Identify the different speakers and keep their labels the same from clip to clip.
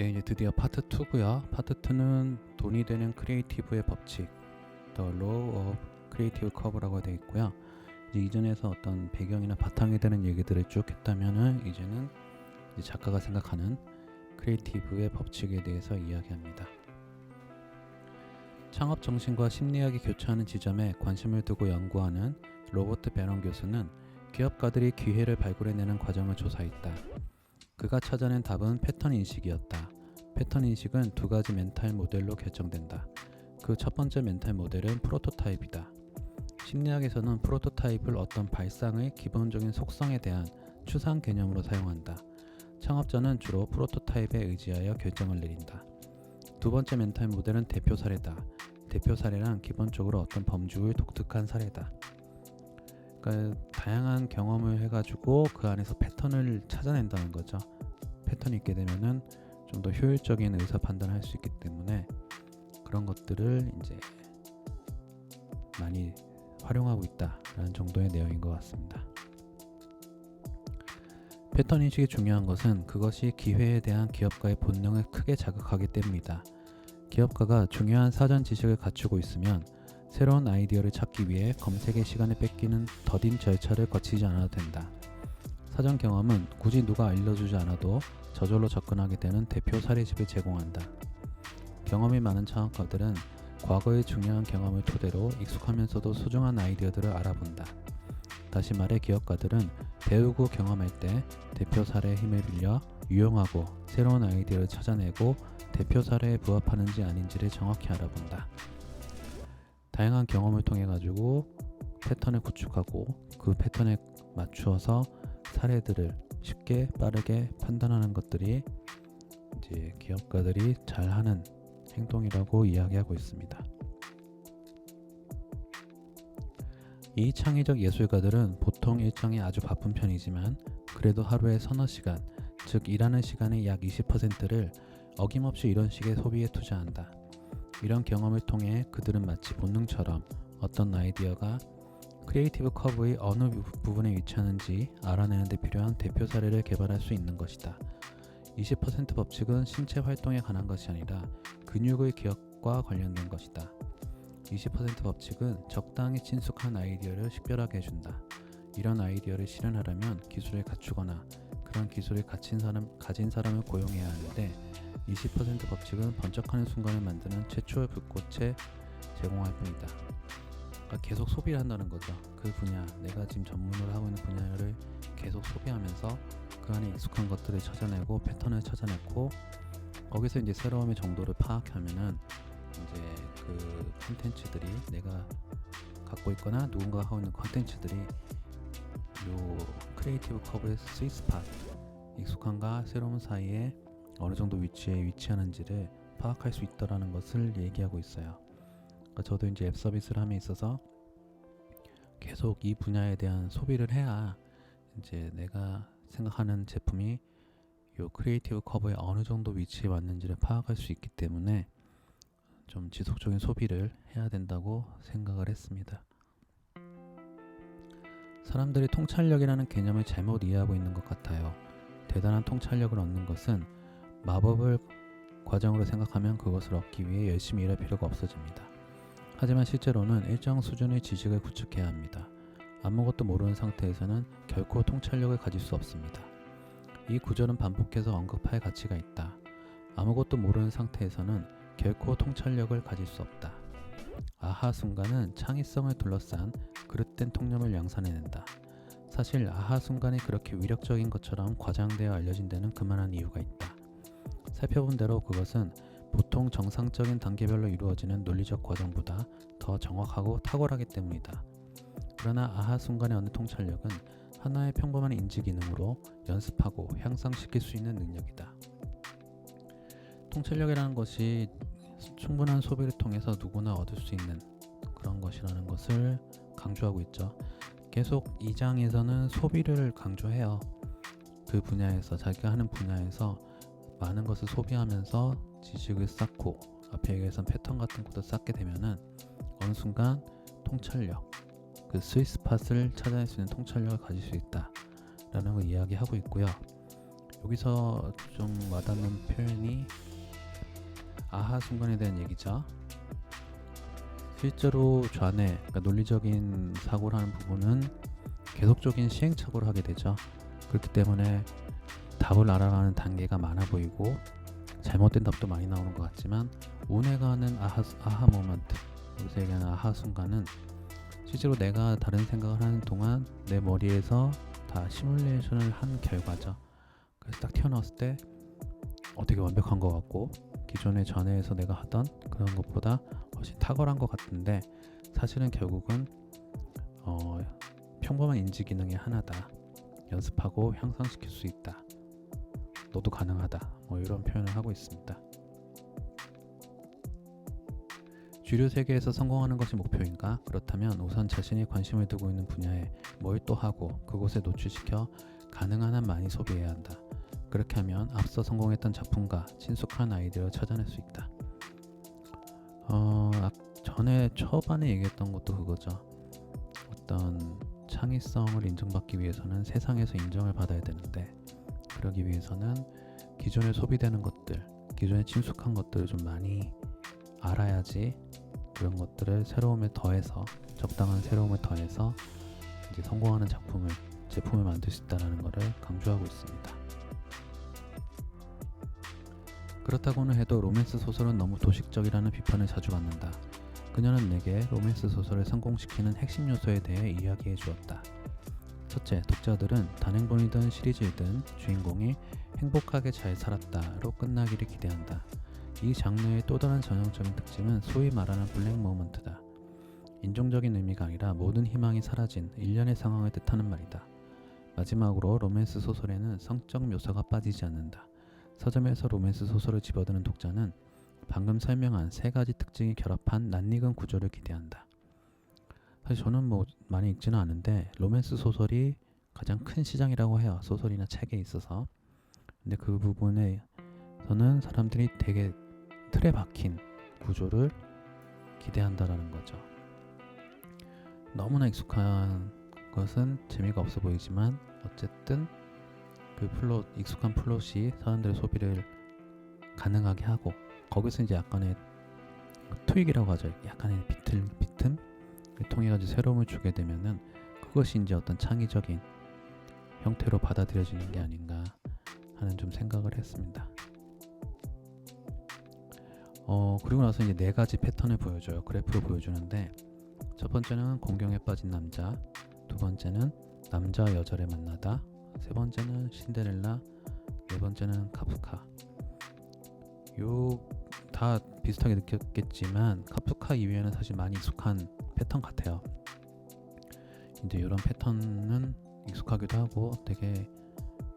Speaker 1: 네, 이제 드디어 파트 2고요. 파트 2는 돈이 되는 크리에이티브의 법칙, The Law of Creative Curve라고 되어 있고요. 이제 이전에서 어떤 배경이나 바탕이 되는 얘기들을 쭉 했다면은 이제는 이제 작가가 생각하는 크리에이티브의 법칙에 대해서 이야기합니다. 창업 정신과 심리학이 교차하는 지점에 관심을 두고 연구하는 로버트 베런 교수는 기업가들이 기회를 발굴해내는 과정을 조사했다. 그가 찾아낸 답은 패턴 인식이었다. 패턴 인식은 두 가지 멘탈 모델로 결정된다. 그 첫 번째 멘탈 모델은 프로토타입이다. 심리학에서는 프로토타입을 어떤 발상의 기본적인 속성에 대한 추상 개념으로 사용한다. 창업자는 주로 프로토타입에 의지하여 결정을 내린다. 두 번째 멘탈 모델은 대표 사례다. 대표 사례란 기본적으로 어떤 범주의 독특한 사례다. 그러니까 다양한 경험을 해가지고 그 안에서 패턴을 찾아낸다는 거죠. 패턴이 있게 되면은 좀 더 효율적인 의사 판단을 할 수 있기 때문에 그런 것들을 이제 많이 활용하고 있다라는 정도의 내용인 것 같습니다. 패턴 인식이 중요한 것은 그것이 기회에 대한 기업가의 본능을 크게 자극하기 때문이다. 기업가가 중요한 사전 지식을 갖추고 있으면 새로운 아이디어를 찾기 위해 검색의 시간을 뺏기는 더딘 절차를 거치지 않아도 된다. 사전 경험은 굳이 누가 알려주지 않아도 저절로 접근하게 되는 대표 사례집을 제공한다. 경험이 많은 창업가들은 과거의 중요한 경험을 토대로 익숙하면서도 소중한 아이디어들을 알아본다. 다시 말해 기업가들은 배우고 경험할 때 대표 사례의 힘을 빌려 유용하고 새로운 아이디어를 찾아내고 대표 사례에 부합하는지 아닌지를 정확히 알아본다. 다양한 경험을 통해 가지고 패턴을 구축하고 그 패턴에 맞추어서 사례들을 쉽게 빠르게 판단하는 것들이 이제 기업가들이 잘하는 행동이라고 이야기하고 있습니다. 이 창의적 예술가들은 보통 일정이 아주 바쁜 편이지만 그래도 하루에 서너 시간, 즉 일하는 시간의 약 20%를 어김없이 이런 식의 소비에 투자한다. 이런 경험을 통해 그들은 마치 본능처럼 어떤 아이디어가 크리에이티브 커브의 어느 부분에 위치하는지 알아내는 데 필요한 대표 사례를 개발할 수 있는 것이다. 20% 법칙은 신체 활동에 관한 것이 아니라 근육의 기억과 관련된 것이다. 20% 법칙은 적당히 친숙한 아이디어를 식별하게 해준다. 이런 아이디어를 실현하려면 기술을 갖추거나 그런 기술을 가진 사람, 가진 사람을 고용해야 하는데 20% 법칙은 번쩍하는 순간을 만드는 최초의 불꽃에 제공할 뿐이다. 그러니까 계속 소비를 한다는 거죠. 그 분야, 내가 지금 전문으로 하고 있는 분야를 계속 소비하면서 그 안에 익숙한 것들을 찾아내고 패턴을 찾아내고 거기서 이제 새로움의 정도를 파악하면은 이제 그 컨텐츠들이 내가 갖고 있거나 누군가 하고 있는 컨텐츠들이 요 크리에이티브 커브의 스위스팟 익숙한가 새로운 사이에 어느 정도 위치에 위치하는지를 파악할 수 있다라는 것을 얘기하고 있어요. 그러니까 저도 이제 앱 서비스를 함에 있어서 계속 이 분야에 대한 소비를 해야 이제 내가 생각하는 제품이 요 크리에이티브 커브에 어느 정도 위치에 왔는지를 파악할 수 있기 때문에 좀 지속적인 소비를 해야 된다고 생각을 했습니다. 사람들이 통찰력이라는 개념을 잘못 이해하고 있는 것 같아요. 대단한 통찰력을 얻는 것은 마법을 과정으로 생각하면 그것을 얻기 위해 열심히 일할 필요가 없어집니다. 하지만 실제로는 일정 수준의 지식을 구축해야 합니다. 아무것도 모르는 상태에서는 결코 통찰력을 가질 수 없습니다. 이 구절은 반복해서 언급할 가치가 있다. 아무것도 모르는 상태에서는 결코 통찰력을 가질 수 없다. 아하 순간은 창의성을 둘러싼 그릇된 통념을 양산해낸다. 사실 아하 순간이 그렇게 위력적인 것처럼 과장되어 알려진 데는 그만한 이유가 있다. 살펴본 대로 그것은 보통 정상적인 단계별로 이루어지는 논리적 과정보다 더 정확하고 탁월하기 때문이다. 그러나 아하 순간의 어느 통찰력은 하나의 평범한 인지 기능으로 연습하고 향상시킬 수 있는 능력이다. 통찰력이라는 것이 충분한 소비를 통해서 누구나 얻을 수 있는 그런 것이라는 것을 강조하고 있죠. 계속 이 장에서는 소비를 강조해요. 그 분야에서 자기가 하는 분야에서 많은 것을 소비하면서 지식을 쌓고 앞에 얘기했던 패턴 같은 것도 쌓게 되면은 어느 순간 통찰력 그 스위스팟을 찾아낼 수 있는 통찰력을 가질 수 있다라는 걸 이야기하고 있고요. 여기서 좀 와닿는 표현이 아하 순간에 대한 얘기죠. 실제로 좌뇌, 그러니까 논리적인 사고를 하는 부분은 계속적인 시행착오를 하게 되죠. 그렇기 때문에 답을 알아가는 단계가 많아 보이고 잘못된 답도 많이 나오는 것 같지만 하는 아하, 아하 모먼트, 여기서 얘기하는 아하 순간은 실제로 내가 다른 생각을 하는 동안 내 머리에서 다 시뮬레이션을 한 결과죠. 그래서 딱 튀어나왔을 때 어, 되게 완벽한 것 같고 기존의 전에에서 내가 하던 그런 것보다 훨씬 탁월한 것 같은데 사실은 결국은 어, 평범한 인지 기능의 하나다. 연습하고 향상시킬 수 있다. 너도 가능하다. 뭐 이런 표현을 하고 있습니다. 주류 세계에서 성공하는 것이 목표인가? 그렇다면 우선 자신이 관심을 두고 있는 분야에 뭘또 하고 그곳에 노출시켜 가능한 한 많이 소비해야 한다. 그렇게 하면 앞서 성공했던 작품과 친숙한 아이디어를 찾아낼 수 있다. 어, 앞- 전에 초반에 얘기했던 것도 그거죠. 어떤 창의성을 인정받기 위해서는 세상에서 인정을 받아야 되는데 그러기 위해서는 기존에 소비되는 것들, 기존에 친숙한 것들을 좀 많이 알아야지 그런 것들을 새로움에 더해서 적당한 새로움을 더해서 이제 성공하는 작품을 제품을 만들 수 있다는 것을 강조하고 있습니다. 그렇다고는 해도 로맨스 소설은 너무 도식적이라는 비판을 자주 받는다. 그녀는 내게 로맨스 소설을 성공시키는 핵심 요소에 대해 이야기해 주었다. 첫째, 독자들은 단행본이든 시리즈이든 주인공이 행복하게 잘 살았다로 끝나기를 기대한다. 이 장르의 또 다른 전형적인 특징은 소위 말하는 블랙 모먼트다. 인종적인 의미가 아니라 모든 희망이 사라진 일련의 상황을 뜻하는 말이다. 마지막으로 로맨스 소설에는 성적 묘사가 빠지지 않는다. 서점에서 로맨스 소설을 집어드는 독자는 방금 설명한 세 가지 특징이 결합한 낯익은 구조를 기대한다. 사실 저는 뭐 많이 읽지는 않은데 로맨스 소설이 가장 큰 시장이라고 해요. 소설이나 책에 있어서. 근데 그 부분에서는 사람들이 되게 틀에 박힌 구조를 기대한다라는 거죠. 너무나 익숙한 것은 재미가 없어 보이지만 어쨌든 그 플롯 익숙한 플롯이 사람들의 소비를 가능하게 하고 거기서 이제 약간의 트윅이라고 하죠. 약간의 비틀 비틈 통해 가지고 새로움을 주게 되면은 그것이 이제 어떤 창의적인 형태로 받아들여지는 게 아닌가 하는 좀 생각을 했습니다. 어 그리고 나서 이제 네 가지 패턴을 보여줘요. 그래프로 보여주는데 첫 번째는 공경에 빠진 남자, 두 번째는 남자 여자를 만나다, 세 번째는 신데렐라, 네 번째는 카프카. 요 다 비슷하게 느꼈겠지만 카프카 이외에는 사실 많이 익숙한 패턴 같아요. 이제 이런 패턴은 익숙하기도 하고 되게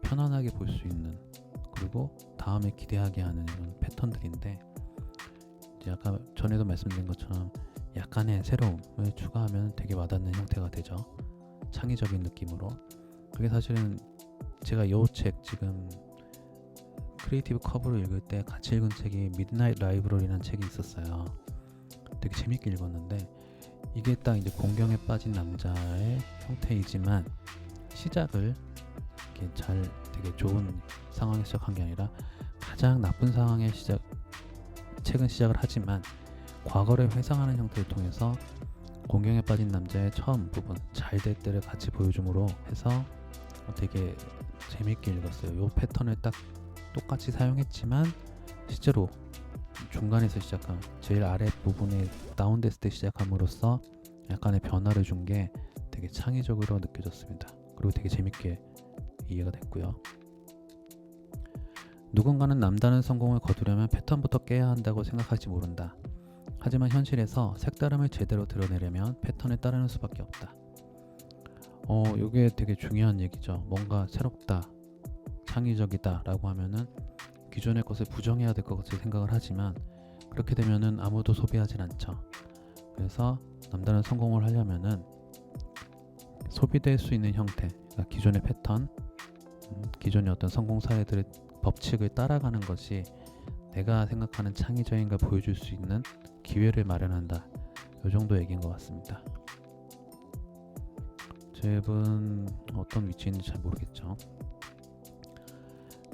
Speaker 1: 편안하게 볼 수 있는 그리고 다음에 기대하게 하는 이런 패턴들인데 이제 아까 전에도 말씀드린 것처럼 약간의 새로움을 추가하면 되게 와닿는 형태가 되죠. 창의적인 느낌으로. 그게 사실은 제가 요책 지금 크리에이티브 커브를 읽을 때 같이 읽은 책이 미드나잇 라이브러리라는 책이 있었어요. 되게 재밌게 읽었는데 이게 딱 이제 공경에 빠진 남자의 형태이지만 시작을 이렇게 잘 되게 좋은 상황에 시작한 게 아니라 가장 나쁜 상황에 시작 책은 시작을 하지만 과거를 회상하는 형태를 통해서 공경에 빠진 남자의 처음 부분 잘 될 때를 같이 보여줌으로 해서 되게 재밌게 읽었어요. 이 패턴을 딱 똑같이 사용했지만 실제로 중간에서 시작한 제일 아래 부분에 다운됐을 때 시작함으로써 약간의 변화를 준 게 되게 창의적으로 느껴졌습니다. 그리고 되게 재밌게 이해가 됐고요. 누군가는 남다른 성공을 거두려면 패턴부터 깨야 한다고 생각할지 모른다. 하지만 현실에서 색다름을 제대로 드러내려면 패턴에 따르는 수밖에 없다. 어, 이게 되게 중요한 얘기죠. 뭔가 새롭다, 창의적이다 라고 하면은 기존의 것을 부정해야 될 것 같이 생각을 하지만 그렇게 되면은 아무도 소비하진 않죠. 그래서 남다른 성공을 하려면은 소비될 수 있는 형태, 그러니까 기존의 패턴, 음, 기존의 어떤 성공 사례들의 법칙을 따라가는 것이 내가 생각하는 창의적인 걸 보여줄 수 있는 기회를 마련한다. 이 정도 얘기인 것 같습니다. 제 앱은 어떤 위치인지 잘 모르겠죠.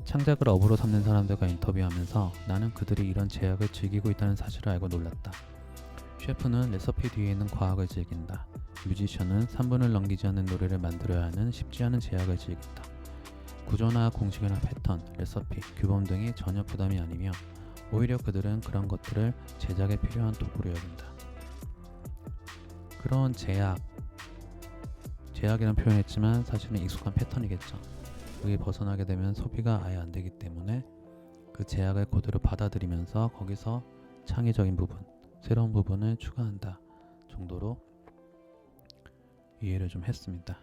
Speaker 1: 창작을 업으로 삼는 사람들과 인터뷰하면서 나는 그들이 이런 제약을 즐기고 있다는 사실을 알고 놀랐다. 셰프는 레시피 뒤에 있는 과학을 즐긴다. 뮤지션은 3분을 넘기지 않는 노래를 만들어야 하는 쉽지 않은 제약을 즐긴다. 구조나 공식이나 패턴, 레시피, 규범 등이 전혀 부담이 아니며 오히려 그들은 그런 것들을 제작에 필요한 도구로 여긴다. 그런 제약, 제약이란 표현했지만 사실은 익숙한 패턴이겠죠. 그게 벗어나게 되면 소비가 아예 안 되기 때문에 그 제약을 그대로 받아들이면서 거기서 창의적인 부분, 새로운 부분을 추가한다 정도로 이해를 좀 했습니다.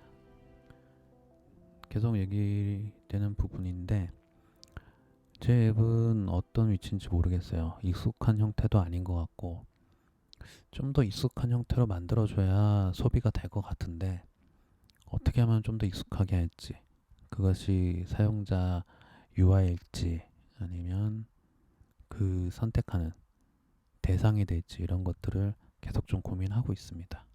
Speaker 1: 계속 얘기되는 부분인데 제 앱은 어떤 위치인지 모르겠어요. 익숙한 형태도 아닌 것 같고 좀 더 익숙한 형태로 만들어줘야 소비가 될 것 같은데 어떻게 하면 좀 더 익숙하게 할지 그것이 사용자 UI일지 아니면 그 선택하는 대상이 될지 이런 것들을 계속 좀 고민하고 있습니다.